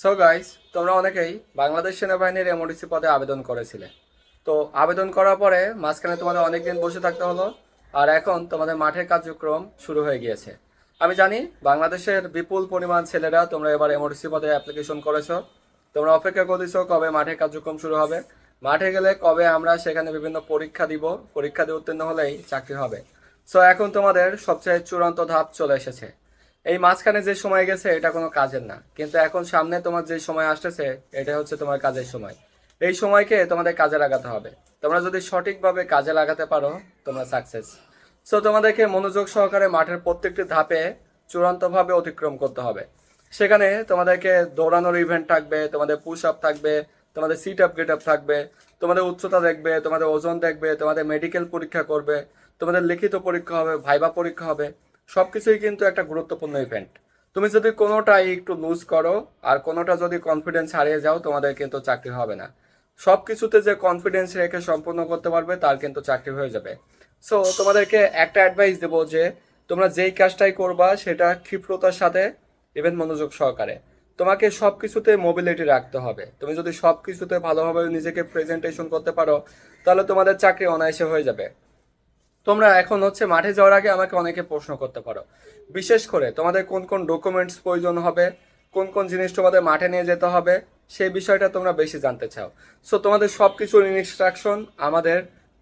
So guys তোমরা অনেকেই বাংলাদেশ সেনাবাহিনীর এমওডিসি পদে আবেদন করেছিলে। তো আবেদন করার পরে মাঝখানে তোমাদের অনেকদিন বসে থাকতে হলো, আর এখন তোমাদের মাঠের কার্যক্রম শুরু হয়ে গিয়েছে। আমি জানি বাংলাদেশের বিপুল পরিমাণ ছেলেরা তোমরা এবার এমওডিসি পদে অ্যাপ্লিকেশন করেছ। তোমরা অপেক্ষা করতেছো কবে মাঠের কার্যক্রম শুরু হবে। মাঠে গেলে কবে আমরা সেখানে বিভিন্ন পরীক্ষা দিব, পরীক্ষা দিয়ে উত্তীর্ণ হলেই চাকরি হবে। সো এখন তোমাদের সবচেয়ে চূড়ান্ত ধাপ চলে এসেছে। এই মাঝখানে যে সময় গেছে, এটা কোনো কাজের না। কিন্তু এখন সামনে তোমার যে সময় আসতেছে এটা হচ্ছে তোমার কাজের সময়। এই সময়কে তোমাদের কাজে লাগাতে হবে। তোমরা যদি সঠিকভাবে কাজে লাগাতে পারো, তোমরা সাকসেস সো তোমাদেরকে মনোযোগ সহকারে মাঠের প্রত্যেকটি ধাপে চূড়ান্তভাবে অতিক্রম করতে হবে। সেখানে তোমাদেরকে দৌড়ানোর ইভেন্ট থাকবে, তোমাদের পুশ আপ থাকবে, তোমাদের সিট আপ গেট আপ থাকবে, তোমাদের উচ্চতা দেখবে, তোমাদের ওজন দেখবে, তোমাদের মেডিকেল পরীক্ষা করবে, তোমাদের লিখিত পরীক্ষা হবে ভাইবা পরীক্ষা হবে। সবকিছুই কিন্তু একটা গুরুত্বপূর্ণ ইভেন্ট তুমি যদি কোনোটাই একটু লুজ করো, আর কোনোটা যদি কনফিডেন্স হারিয়ে যাও, তোমাদের কিন্তু চাকরি হবে না। সব কিছুতে যে কনফিডেন্স রেখে সম্পূর্ণ করতে পারবে, তার কিন্তু চাকরি হয়ে যাবে। সো তোমাদেরকে একটা অ্যাডভাইস দেবো যে, তোমরা যেই কাজটাই করবা, সেটা ক্ষিপ্রতার সাথে ইভেন মনোযোগ সহকারে। তোমাকে সব কিছুতে মোবিলিটি রাখতে হবে। তুমি যদি সব কিছুতে ভালোভাবে নিজেকে প্রেজেন্টেশন করতে পারো, তাহলে তোমাদের চাকরি অনায়াসে হয়ে যাবে। তোমরা এখন হচ্ছে মাঠে যাওয়ার আগে আমাকে অনেকে প্রশ্ন করতে পারো। বিশেষ করে তোমাদের কোন কোন ডকুমেন্টস প্রয়োজন হবে, কোন কোন জিনিস তোমাদের মাঠে নিয়ে যেতে হবে, সেই বিষয়টা তোমরা বেশি জানতে চাও। সো তোমাদের সব কিছুর ইনস্ট্রাকশন আমাদের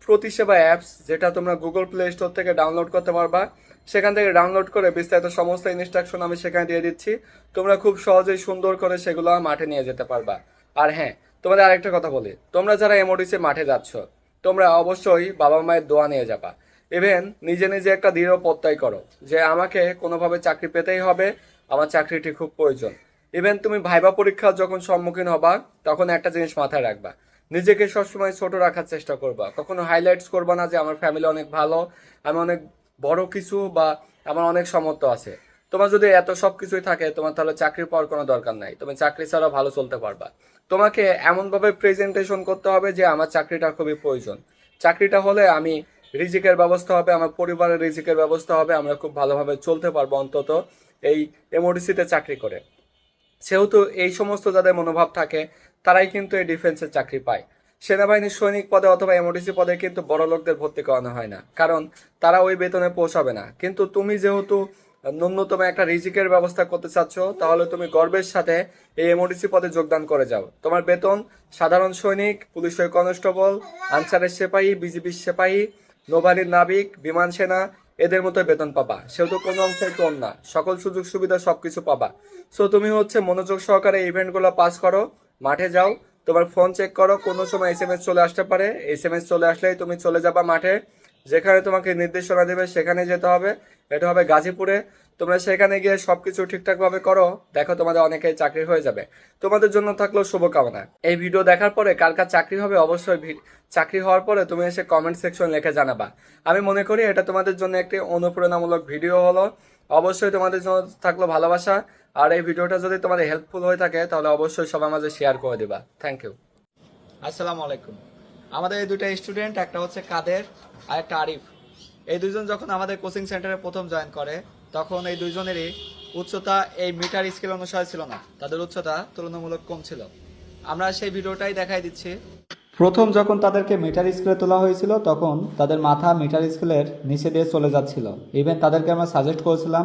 প্রতিসেবা অ্যাপস যেটা তোমরা গুগল প্লে স্টোর থেকে ডাউনলোড করতে পারবা। সেখান থেকে ডাউনলোড করে বিস্তারিত সমস্ত ইনস্ট্রাকশন আমি সেখানে দিয়ে দিচ্ছি। তোমরা খুব সহজেই সুন্দর করে সেগুলো মাঠে নিয়ে যেতে পারবা। আর হ্যাঁ তোমাদের আরেকটা কথা বলি। তোমরা যারা এমওডিসি মাঠে যাচ্ছ, তোমরা অবশ্যই বাবা মায়ের দোয়া নিয়ে যাবা। ইভেন নিজে নিজে একটা দৃঢ় প্রত্যয় করো, যে আমাকে কোনোভাবে চাকরি পেতেই হবে, আমার চাকরিটি খুব প্রয়োজন। ইভেন তুমি ভাইবা পরীক্ষার যখন সম্মুখীন হবা, তখন একটা জিনিস মাথায় রাখবা। নিজেকে সবসময় ছোট রাখার চেষ্টা করবা। কখনো হাইলাইটস করবা না যে আমার ফ্যামিলি অনেক ভালো, আমি অনেক বড় কিছু বা আমার অনেক সামর্থ্য আছে। তোমার যদি এত সব কিছুই থাকে, তোমার তাহলে চাকরি পাওয়ার কোনো দরকার নাই। তুমি চাকরি ছাড়া ভালো চলতে পারবা। তোমাকে এমনভাবে প্রেজেন্টেশন করতে হবে যে আমার চাকরিটা খুবই প্রয়োজন। চাকরিটা হলে আমি রিজিকের ব্যবস্থা হবে, আমার পরিবারের রিজিকের ব্যবস্থা হবে, আমরা খুব ভালোভাবে চলতে পারব অন্তত এই এমওডিসিতে চাকরি করে। সেহেতু এই সমস্ত যাদের মনোভাব থাকে, তারাই কিন্তু এই ডিফেন্সের চাকরি পায়। সেনাবাহিনীর সৈনিক পদে অথবা এমওডিসি পদে কিন্তু বড় লোকদের ভর্তি করানো হয় না, কারণ তারা ওই বেতনে পৌঁছাবে না। কিন্তু তুমি যেহেতু ন্যূনতম একটা রিজিকের ব্যবস্থা করতে চাচ্ছ, তাহলে তুমি গর্বের সাথে এই এমওডিসি পদে যোগদান করে যাও। তোমার বেতন, সাধারণ সৈনিক পুলিশের কনস্টেবল, আনসারের সেপাহী, বিজিবির সেপাহী নৌবাহিনীর নাবিক, বিমান সেনা, এদের মতো বেতন পাবা। সেহেতু কোনো অংশে কম না। সকল সুযোগ সুবিধা সব কিছু পাবা। সো তুমি হচ্ছে মনোযোগ সহকারে ইভেন্টগুলো পাস করো, মাঠে যাও। তোমার ফোন চেক করো, কোনো সময় এস এম এস চলে আসতে পারে। এস এম এস চলে আসলেই তুমি চলে যাবা মাঠে। যেখানে তোমাকে নির্দেশনা দেবে সেখানে যেতে হবে। এটা হবে গাজীপুরে। তোমরা সেখানে গিয়ে সবকিছু ঠিকঠাকভাবে করো, দেখো তোমাদের অনেকেই চাকরি হয়ে যাবে। তোমাদের জন্য থাকল শুভকামনা। এই ভিডিও দেখার পরে কার কার চাকরি হবে অবশ্যই চাকরি হওয়ার পরে তুমি এসে কমেন্ট সেকশন লিখে জানাবা। আমি মনে করি এটা তোমাদের জন্য একটি অনুপ্রেরণামূলক ভিডিও হলো। অবশ্যই তোমাদের জন্য থাকল ভালোবাসা। আর এই ভিডিওটা যদি তোমাদের হেল্পফুল হয়ে থাকে, তাহলে অবশ্যই সবার মাঝে শেয়ার করে দিবা। থ্যাংক ইউ আসসালামু আলাইকুম। আমাদের এই দুটো স্টুডেন্ট একটা হচ্ছে কাদের, আর একটা আরিফ। এই দুজন যখন আমাদের কোচিং সেন্টারে প্রথম জয়েন করে তখন এই দুইজনেরই উচ্চতা এই মিটার স্কেল অনুসারে ছিল না। তাদের উচ্চতা তুলনামূলক কম ছিল। আমরা সেই ভিডিওটাই দেখাই দিচ্ছি। প্রথম যখন তাদেরকে মিটার স্কেলে তোলা হয়েছিল, তখন তাদের মাথা মিটার স্কেলের নিচে দিয়ে চলে যাচ্ছিল। ইভেন তাদেরকে আমরা সাজেস্ট করেছিলাম,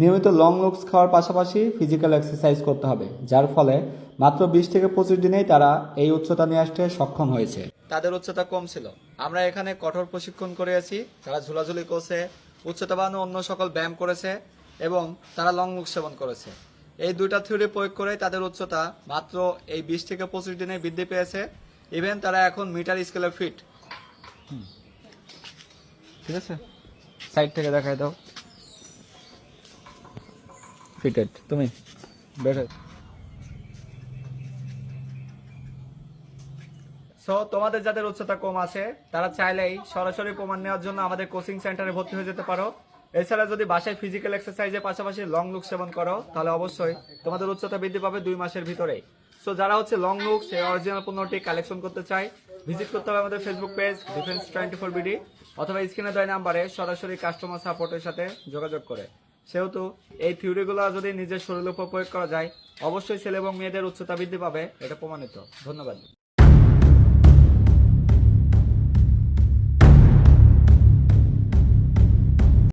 নিয়মিত লং লুকস খাওয়ার পাশাপাশি ফিজিক্যাল এক্সারসাইজ করতে হবে, যার ফলে মাত্র বিশ থেকে পঁচিশ দিনেই তারা এই উচ্চতা নিয়ে আসতে সক্ষম হয়েছে। তাদের উচ্চতা কম ছিল। আমরা এখানে কঠোর প্রশিক্ষণ করেছি তারা ঝুলাঝুলি করছে উচ্চতা বাড়ানো অন্য সকল ব্যায়াম করেছে এবং তারা লং মুখ সেবন করেছে। এই দুইটা থিওরি প্রয়োগ করে তাদের উচ্চতা মাত্র এই বিশ থেকে পঁচিশ দিনে বৃদ্ধি পেয়েছে। ইভেন তারা এখন মিটার স্কেলে ফিট। ঠিক আছে? সাইড থেকে দেখায় দাও। ফিটেড তুমি? বের সো তোমাদের যাদের উচ্চতা কম আছে, তারা চাইলেই সরাসরি প্রমাণ নেওয়ার জন্য আমাদের কোচিং সেন্টারে ভর্তি হয়ে যেতে পারো। এছাড়া যদি বাসায় ফিজিক্যাল এক্সারসাইজের পাশাপাশি লং লুক সেবন করো, তাহলে অবশ্যই তোমাদের উচ্চতা বৃদ্ধি পাবে দুই মাসের ভিতরেই সো যারা হচ্ছে লং লুক সেই অরিজিনাল পণ্যটি কালেকশন করতে চায় ভিজিট করতে হবে আমাদের Facebook page defence twenty four BD অথবা স্ক্রিনে দেওয়া নাম্বারে সরাসরি কাস্টমার সাপোর্টের সাথে যোগাযোগ করে। সেহেতু এই থিওরিগুলো যদি নিজের শরীরের উপর প্রয়োগ করা যায়, অবশ্যই ছেলে এবং মেয়েদের উচ্চতা বৃদ্ধি পাবে, এটা প্রমাণিত। ধন্যবাদ।